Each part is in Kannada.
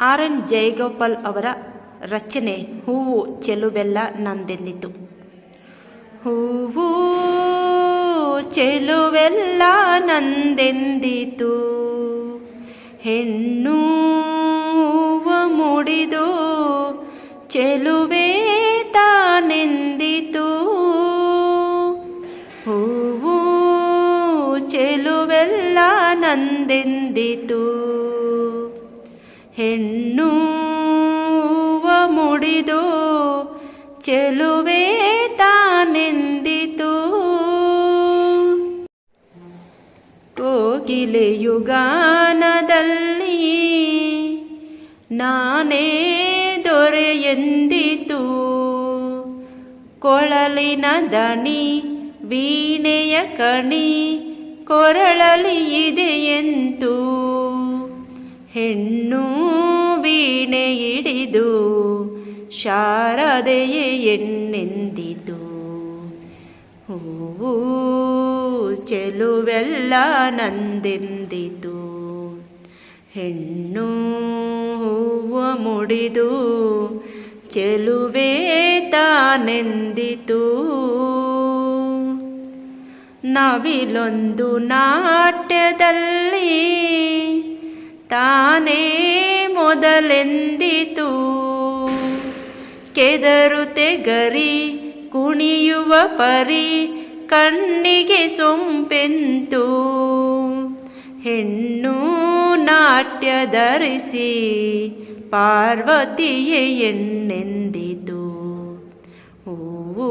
ಆರ್ ಎನ್ ಜಯಗೋಪಾಲ್ ಅವರ ರಚನೆ ಹೂವು ಚೆಲುವೆಲ್ಲ ನಂದೆಂದಿತು ಹೂವು ಚೆಲುವೆಲ್ಲ ನಂದೆಂದಿತು ಹೆಣ್ಣು ಮುಡಿದು ಚೆಲುವೆ ತಾನೆಂದಿತು. ಹೂವು ಚೆಲುವೆಲ್ಲ ನಂದೆಂದಿತು ಹೆಣ್ಣು ಮುಡಿದು ಚೆಲುವೆ ತಾನೆಂದಿತು. ಕೋಗಿಲೆಯುಗಾನದಲ್ಲಿ ನಾನೇ ದೊರೆಯೆಂದಿತು ಕೊಳಲಿನ ದಣಿ ವೀಣೆಯ ಕಣಿ ಕೊರಳಲಿ ಇದೆಯೆಂತು ಹೆಣ್ಣು ವೀಣೆ ಹಿಡಿದು ಶಾರದೆಯೇ ಎಣ್ಣೆಂದಿತು ಹೂವು ಚೆಲುವೆಲ್ಲ ನಂದೆಂದಿತು? ಹೆಣ್ಣು ಹೂವು ಮುಡಿದು ಚೆಲುವೆ ತಾನೆಂದಿತು? ನವಿಲೊಂದು ನಾಟ್ಯದಲ್ಲಿ ತಾನೇ ಮೊದಲೆಂದಿತು? ಕೆದರುತೆ ಗರಿ ಕುಣಿಯುವ ಪರಿ ಕಣ್ಣಿಗೆ ಸೊಂಪೆಂತು? ಹೆಣ್ಣು ನಾಟ್ಯ ಧರಿಸಿ ಪಾರ್ವತಿಯೇ ಎಣ್ಣೆಂದಿತು? ಹೂವು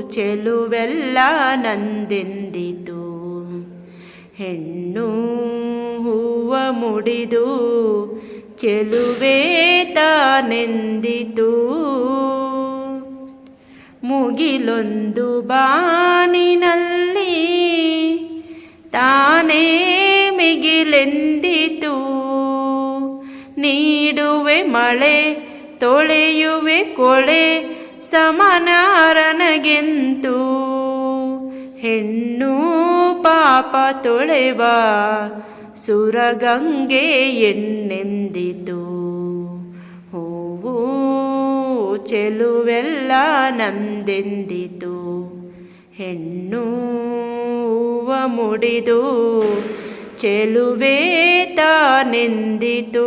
ಚೆಲುವೆಲ್ಲ ನಂದೆಂದಿತು? ಹೆಣ್ಣು ಮುಡಿದು ಚೆಲುವೆ ತಾನೆಂದಿತು. ಮುಗಿಲೊಂದು ಬಾನಿನಲ್ಲಿ ತಾನೇ ಮಿಗಿಲೆಂದಿತು. ನೀಡುವೆ ಮಳೆ, ತೊಳೆಯುವೆ ಕೊಳೆ, ಸಮನಾರನಗೆಂತು. ಹೆಣ್ಣು ಪಾಪ ತೊಳೆವ ಸುರಗಂಗೆ ಎಣ್ಣೆಂದಿತು ಹೂವು ಚೆಲುವೆಲ್ಲ ನಂದೆಂದಿತು ಹೆಣ್ಣು ಮುಡಿದು ಚೆಲುವೆ ತಾನೆಂದಿತು?